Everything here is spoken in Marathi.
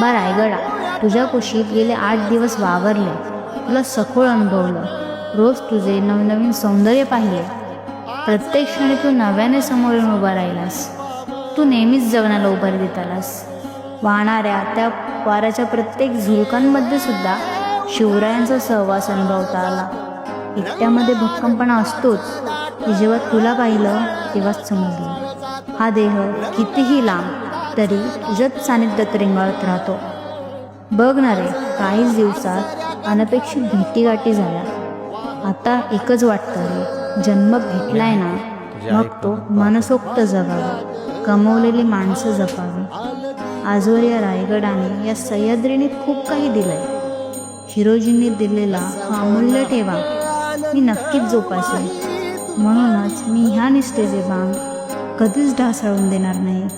बा रायगडा. तुझ्या कुशीत गेले आठ दिवस वावरले. तुला सखोळ अनुभवलं. रोज तुझे नवनवीन सौंदर्य पाहिले. प्रत्येक क्षणी तू नव्याने समोर येऊन उभा राहिलास. तू नेहमीच जगण्याला उभारी देत आलास. वाहणाऱ्या त्या वाऱ्याच्या प्रत्येक झुलकांमध्ये सुद्धा शिवरायांचा सहवास अनुभवता आला. एकट्यामध्ये भक्कमपणा असतोच की जेव्हा तुला पाहिलं तेव्हाच समजलं. हा देह कितीही लांब तरी जत सानिध्यात रिंगाळत राहतो. बघ ना रे काहीच दिवसात अनपेक्षित भेटीगाठी झाल्या. आता एकच वाटतं रे जन्म भेटलाय ना मग तो मनसोक्त जगावा कमवलेली माणसं जपावी. आजवर या रायगडाने या सह्याद्रीने खूप काही दिलंय. हिरोजींनी दिलेला हा अमूल्य ठेवा मी नक्कीच जोपासेन. म्हणूनच मी ह्या निष्ठेचे बांग कधीच ढासळून देणार नाही.